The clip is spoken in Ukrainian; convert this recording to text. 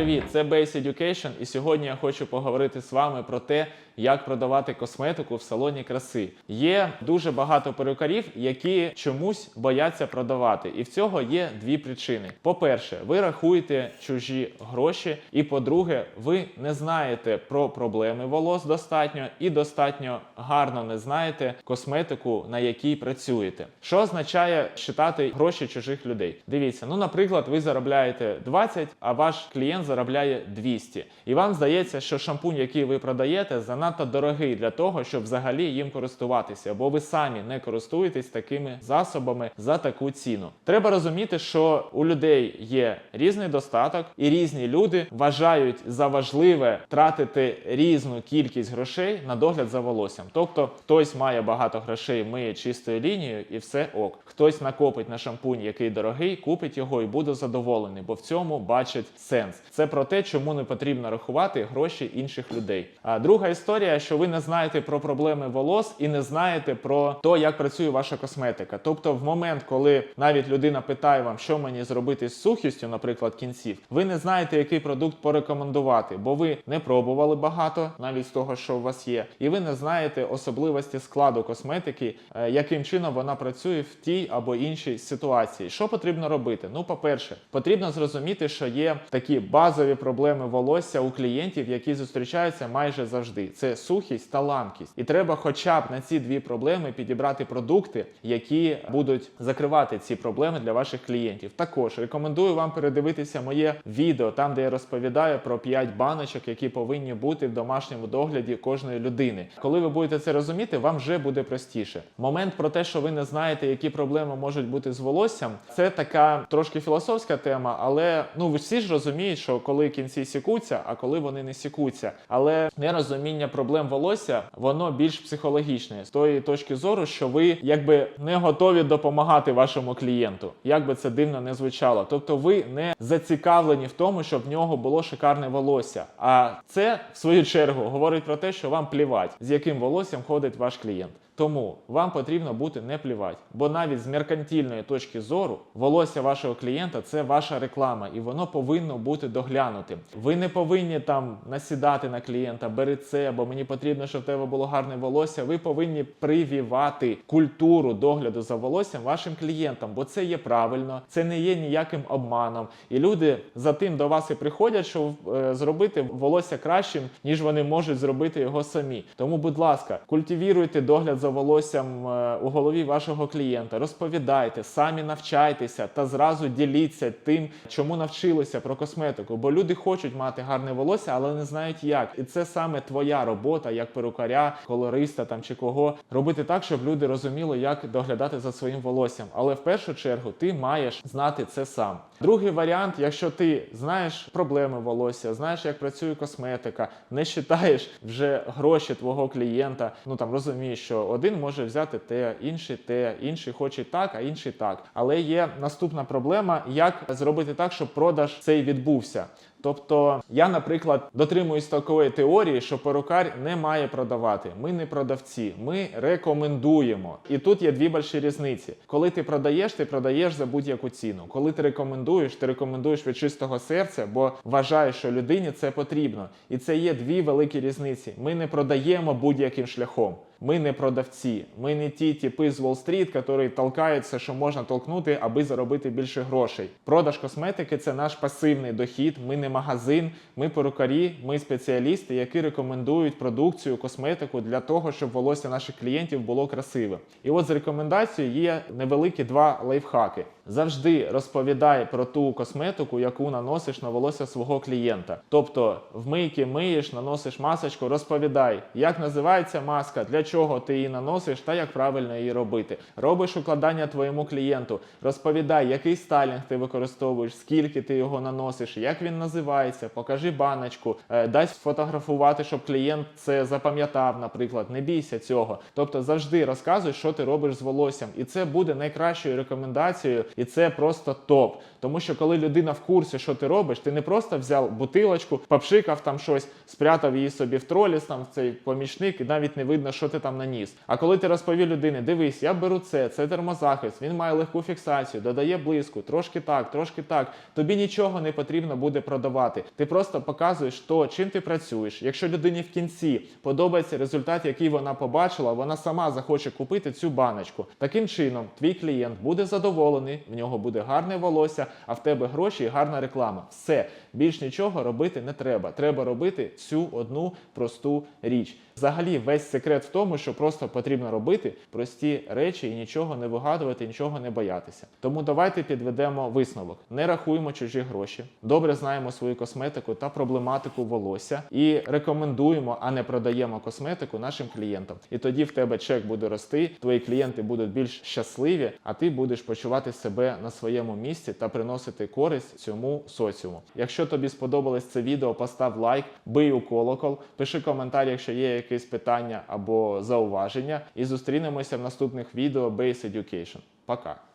Привіт, це Base Education, і сьогодні я хочу поговорити з вами про те, як продавати косметику в салоні краси. Є дуже багато перукарів, які чомусь бояться продавати, і в цього є дві причини: по-перше, ви рахуєте чужі гроші, і по-друге, ви не знаєте про проблеми волос достатньо і достатньо гарно не знаєте косметику, на якій працюєте. Що означає считати гроші чужих людей? Дивіться, ну, наприклад, ви заробляєте 20, а ваш клієнт заробляє 200. І вам здається, що шампунь, який ви продаєте, занадто дорогий для того, щоб взагалі їм користуватися, бо ви самі не користуєтесь такими засобами за таку ціну. Треба розуміти, що у людей є різний достаток, і різні люди вважають за важливе тратити різну кількість грошей на догляд за волоссям. Тобто, хтось має багато грошей, миє чистою лінією, і все ок. Хтось накопить на шампунь, який дорогий, купить його і буде задоволений, бо в цьому бачить сенс. Це про те, чому не потрібно рахувати гроші інших людей. А друга історія, що ви не знаєте про проблеми волос і не знаєте про те, як працює ваша косметика. Тобто, в момент, коли навіть людина питає вам, що мені зробити з сухістю, наприклад, кінців, ви не знаєте, який продукт порекомендувати, бо ви не пробували багато, навіть з того, що у вас є, і ви не знаєте особливості складу косметики, е, яким чином вона працює в тій або іншій ситуації. Що потрібно робити? Ну, по-перше, потрібно зрозуміти, що є такі базові проблеми волосся у клієнтів, які зустрічаються майже завжди. Це сухість та ламкість. І треба, хоча б на ці дві проблеми, підібрати продукти, які будуть закривати ці проблеми для ваших клієнтів. Також рекомендую вам передивитися моє відео, там де я розповідаю про 5 баночок, які повинні бути в домашньому догляді кожної людини. Коли ви будете це розуміти, вам вже буде простіше. Момент про те, що ви не знаєте, які проблеми можуть бути з волоссям, це така трошки філософська тема, але ну ви всі ж розуміють, що коли кінці сікуться, а коли вони не сікуться. Але нерозуміння проблем волосся воно більш психологічне з тої точки зору, що ви якби не готові допомагати вашому клієнту, як би це дивно не звучало. Тобто, ви не зацікавлені в тому, щоб в нього було шикарне волосся. А це в свою чергу говорить про те, що вам плівать, з яким волоссям ходить ваш клієнт. Тому вам потрібно бути не плівать, бо навіть з меркантильної точки зору волосся вашого клієнта це ваша реклама, і воно повинно бути доглянутим. Ви не повинні там насідати на клієнта, бери це, бо мені потрібно, щоб в тебе було гарне волосся. Ви повинні привівати культуру догляду за волоссям вашим клієнтам, бо це є правильно, це не є ніяким обманом. І люди за тим до вас і приходять, щоб е, зробити волосся кращим, ніж вони можуть зробити його самі. Тому, будь ласка, культивіруйте догляд за волоссям е, у голові вашого клієнта, розповідайте, самі навчайтеся та зразу діліться тим, чому навчилися про косметику. Бо люди хочуть мати гарне волосся, але не знають як. І це саме твоя робота, як перукаря, колориста там чи кого, робити так, щоб люди розуміли, як доглядати за своїм волоссям. Але в першу чергу ти маєш знати це сам. Другий варіант, якщо ти знаєш проблеми волосся, знаєш, як працює косметика, не считаєш вже гроші твого клієнта, ну там розумієш, що один може взяти те, інший те, інший хоче так, а інший так. Але є наступна проблема, як зробити так, щоб продаж цей відбувся. Тобто я, наприклад, дотримуюсь такої теорії, що перукар не має продавати. Ми не продавці, ми рекомендуємо. І тут є дві больші різниці. Коли ти продаєш, ти продаєш за будь-яку ціну. Коли ти рекомендуєш, ти рекомендуєш від чистого серця, бо вважаєш, що людині це потрібно. І це є дві великі різниці. Ми не продаємо будь-яким шляхом. Ми не продавці, ми не ті типи з Уолл-стріт, які толкаються, що можна толкнути, аби заробити більше грошей. Продаж косметики це наш пасивний дохід. Ми не магазин, ми перукарі, ми спеціалісти, які рекомендують продукцію, косметику для того, щоб волосся наших клієнтів було красивим. І от з рекомендацією є невеликі два лайфхаки. Завжди розповідай про ту косметику, яку наносиш на волосся свого клієнта. Тобто, в мийки миєш, наносиш масочку, розповідай, як називається маска, для чого ти її наносиш та як правильно її робити. Робиш укладання твоєму клієнту, розповідай, який стайлінг ти використовуєш, скільки ти його наносиш, як він називається, покажи баночку, е, дай сфотографувати, щоб клієнт це запам'ятав, наприклад. Не бійся цього. Тобто завжди розказуй, що ти робиш з волоссям, і це буде найкращою рекомендацією, і це просто топ. Тому що коли людина в курсі, що ти робиш, ти не просто взяв бутилочку, попшикав там щось, спрятав її собі в троліс, там в цей помічник, і навіть не видно, що ти там наніс. А коли ти розповів людині, дивись, я беру це, це термозахист, він має легку фіксацію, додає блиску, трошки так, трошки так. Тобі нічого не потрібно буде продавати. Ти просто показуєш то, чим ти працюєш. Якщо людині в кінці подобається результат, який вона побачила, вона сама захоче купити цю баночку. Таким чином, твій клієнт буде задоволений, в нього буде гарне волосся, а в тебе гроші і гарна реклама. Все більш нічого робити не треба. Треба робити цю одну просту річ. Взагалі, весь секрет в тому, що просто потрібно робити прості речі і нічого не вигадувати, нічого не боятися. Тому давайте підведемо висновок. Не рахуємо чужі гроші, добре знаємо свою косметику та проблематику волосся і рекомендуємо, а не продаємо косметику нашим клієнтам. І тоді в тебе чек буде рости, твої клієнти будуть більш щасливі, а ти будеш почувати себе на своєму місці та приносити користь цьому соціуму. Якщо тобі сподобалось це відео, постав лайк, бий у колокол, пиши коментар, якщо є якісь питання або зауваження, і зустрінемося в наступних відео Base Education. Пока!